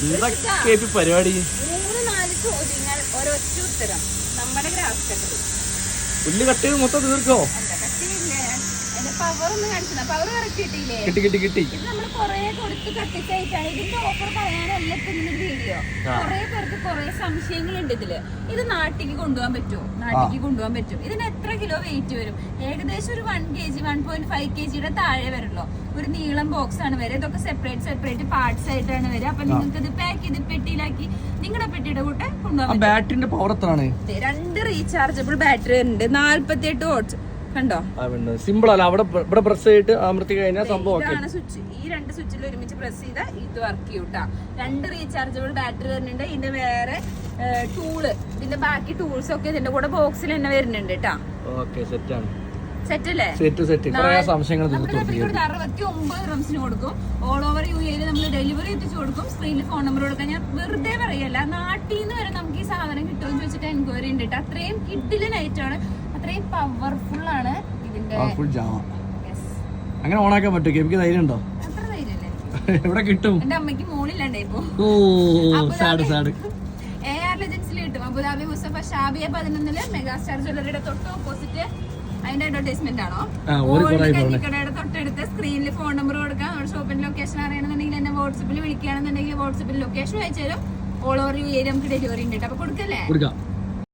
എന്താ കേപ്പി പരിപാടി? മൂന്ന് നാല് ചോദ്യങ്ങൾ ഒരൊറ്റ ഉത്തരം. നമ്മുടെ ഗ്രാഫ് കട്ടറിൽ പുല്ല് കട്ട് മൊത്തം തീർക്കോ? പവർ ഒന്ന് കാണിച്ചു പവർ കറക്റ്റ് കിട്ടിയില്ലേ? കിട്ടി കിട്ടി കിട്ടി. ഇത് നമ്മൾ കൊറേ കൊടുത്ത് കത്തിച്ചയച്ചാണ് ഇതിന്റെ ഓഫർ പറയാനല്ല ഇപ്പൊ ഇതിന്റെ വീഡിയോ ആ. കൊറേ പേർക്ക് കൊറേ സംശയങ്ങളുണ്ട് ഇതിൽ. ഇത് നാട്ടിക്ക് കൊണ്ടുപോകാൻ പറ്റുമോ? നാട്ടിക്ക് കൊണ്ടുപോകാൻ പറ്റും ഇതിന് എത്ര കിലോ വെയിറ്റ് വരും? ഏകദേശം ഒരു one K G one point five K ജിയുടെ താഴെ വരുള്ളൂ. ഒരു നീളം ബോക്സ് ആണ് വരെ. ഇതൊക്കെ സെപ്പറേറ്റ് സെപ്പറേറ്റ് പാർട്സ് ആയിട്ടാണ് വരിക അപ്പൊ നിങ്ങൾക്ക് ഇത് പാക്ക് ചെയ്ത് പെട്ടിയിലാക്കി നിങ്ങളുടെ പെട്ടിയുടെ കൂടെ ആ കൊണ്ടുപോകാൻ ബാറ്ററിന്റെ പവർ എത്രയാണ്? രണ്ട് റീചാർജബിൾ ബാറ്ററി ഉണ്ട് നാല്പത്തി എട്ട് വോട്ട്സ് കണ്ടോ? സിമ്പിൾ അല്ല. അവിടെ ഇവിടെ പ്രസ് ചെയ്തിട്ട് അമർത്തി കഴിഞ്ഞാൽ സംഭവം ഇതാണ് സ്വിച്ച് ഈ രണ്ട് സ്വിച്ചിൽ ഒരുമിച്ച് പ്രസ് ചെയ്താൽ ഇത് വർക്ക് ചെയ്യൂട്ടാ രണ്ട് റീചാർജബിൾ ബാറ്ററി വരുന്നുണ്ട്. ഇതിന്റെ വേറെ ടൂൾ ഇതിന്റെ ബാക്കി ടൂൾസ് ഒക്കെ ഇതിന്റെ കൂടെ ബോക്സിൽ തന്നെ വരുന്നുണ്ട് കേട്ടാ ഓക്കെ സെറ്റ് നമ്മൾ ഡെലിവറി എത്തിച്ചു കൊടുക്കും. സ്ക്രീനിൽ ഫോൺ നമ്പർ കൊടുക്കാൻ. ഞാൻ വെറുതെ പറയല്ല. നാട്ടിൽ നിന്ന് വരെ നമുക്ക് ഈ സാധനം കിട്ടുമെന്ന് ചോദിച്ചിട്ട് എൻക്വയറി ഉണ്ട്. അത്രയും കിഡിലെ ആണ്. അത്രയും പവർഫുൾ ആണ് ഇതിന്റെ ഫുൾ ജാമ അങ്ങനെ ഓണാക്കാൻ പറ്റും എനിക്ക് ധൈര്യം ഉണ്ടോ? എവിടെ കിട്ടും? എന്റെ അമ്മയ്ക്ക് മോളില്ലണ്ടേ ഇപ്പൊ. ഓ സാഡ് സാഡ് എ ആർ ലെജൻസിൽ കിട്ടും. അബുദാബി മുസഫ ഷാബിയ പതിനൊന്നിൽ മെഗാസ്റ്റാർ ജ്വല്ലറിയുടെ തൊട്ട് ഓപ്പോസിറ്റ് അതിന്റെ അഡ്വർടൈസ്മെന്റ് ആണോ? കഞ്ഞിക്കടയുടെ തൊട്ടടുത്ത് സ്ക്രീനിൽ ഫോൺ നമ്പർ കൊടുക്കാം. നമ്മുടെ ഷോപ്പിന്റെ ലൊക്കേഷൻ അറിയണമെന്നുണ്ടെങ്കിൽ എന്നെ വാട്സപ്പിൽ വിളിക്കുകയാണെന്നുണ്ടെങ്കിൽ വാട്സപ്പിൽ ലൊക്കേഷൻ അയച്ചു തരും ഓൾ ഓവർ യു ഏരിയ നമുക്ക് ഡെലിവറി ഉണ്ട് അപ്പൊ കൊടുക്കല്ലേ? കൊടുക്കാം.